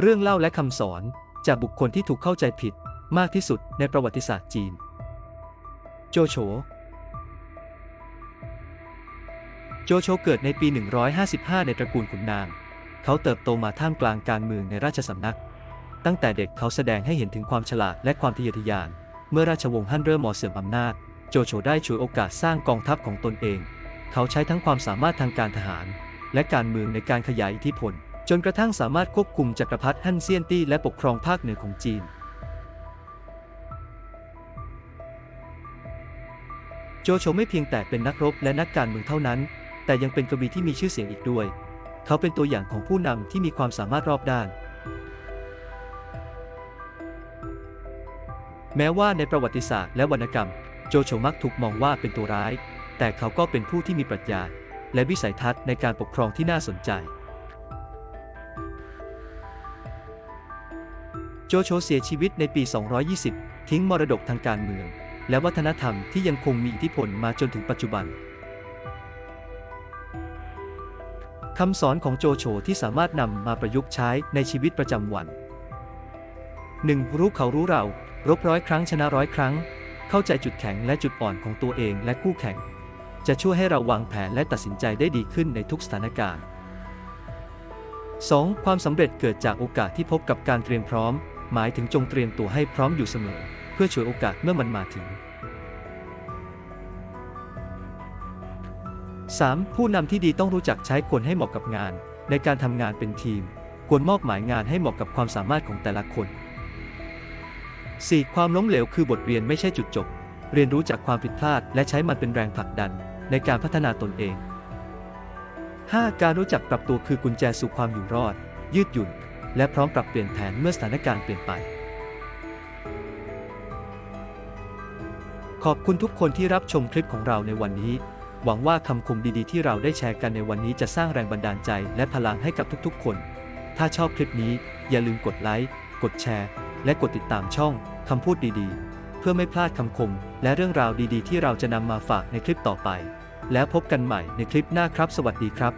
เรื่องเล่าและคำสอนจากบุคคลที่ถูกเข้าใจผิดมากที่สุดในประวัติศาสตร์จีน โจโฉ โจโฉเกิดในปี 155 ในตระกูลขุนนาง เขาเติบโตมาท่ามกลางการเมืองในราชสำนัก ตั้งแต่เด็กเขาแสดงให้เห็นถึงความฉลาดและความทะเยอทะยาน เมื่อราชวงศ์ฮั่นเริ่มมอเสื่อมอำนาจ โจโฉได้ฉวยโอกาสสร้างกองทัพของตนเอง เขาใช้ทั้งความสามารถทางการทหาร และการเมืองในการขยายอิทธิพล จนกระทั่งสามารถควบคุมจักรพรรดิฮั่นเซียนตี้และปกครองภาคเหนือของจีน โจโฉไม่เพียงแต่เป็นนักรบและนักการเมืองเท่านั้น แต่ยังเป็นกวีที่มีชื่อเสียงอีกด้วย เขาเป็นตัวอย่างของผู้นำที่มีความสามารถรอบด้าน แม้ว่าในประวัติศาสตร์และวรรณกรรม โจโฉมักถูกมองว่าเป็นตัวร้าย แต่เขาก็เป็นผู้ที่มีปรัชญาและวิสัยทัศน์ในการปกครองที่น่าสนใจ โจโฉเสียชีวิตในปี 220 ทิ้งมรดกทางการเมือง และวัฒนธรรมที่ยังคงมีอิทธิพลมาจนถึงปัจจุบันคำสอนของโจโฉที่สามารถนำมาประยุกต์ใช้ในชีวิตประจำวัน 1. รู้เขารู้เรา รบร้อยครั้งชนะร้อยครั้ง เข้าใจจุดแข็งและจุดอ่อนของตัวเองและคู่แข่ง จะช่วยให้เราวางแผนและตัดสินใจได้ดีขึ้นในทุกสถานการณ์ 2. ความสำเร็จเกิดจากโอกาสที่พบกับการเตรียมพร้อม หมายถึงจงเตรียมตัวให้พร้อมอยู่เสมอ เพื่อฉวยโอกาสเมื่อมันมาถึง 3. ผู้นำที่ดีต้องรู้จักใช้คนให้เหมาะกับงาน ในการทำงานเป็นทีม ควรมอบหมายงานให้เหมาะกับความสามารถของแต่ละคน 4. ความล้มเหลวคือบทเรียนไม่ใช่จุดจบ เรียนรู้จากความผิดพลาด และใช้มันเป็นแรงผลักดัน ในการพัฒนาตนเอง 5. การรู้จักปรับตัวคือกุญแจสู่ความอยู่รอด ยืดหยุ่น และพร้อมปรับเปลี่ยนแผนเมื่อสถานการณ์เปลี่ยนไป ขอบคุณทุกคนที่รับชมคลิปของเราในวันนี้ หวังว่าคำคมดีๆ ที่เราได้แชร์กันในวันนี้จะสร้างแรงบันดาลใจและพลังให้กับทุกๆ คน ถ้าชอบคลิปนี้อย่าลืมกดไลค์ กดแชร์ และกดติดตามช่องคำพูดดีๆ เพื่อไม่พลาดคำคม และเรื่องราวดีๆ ที่เราจะนำมาฝากในคลิปต่อไป แล้วพบกันใหม่ในคลิปหน้าครับ สวัสดีครับ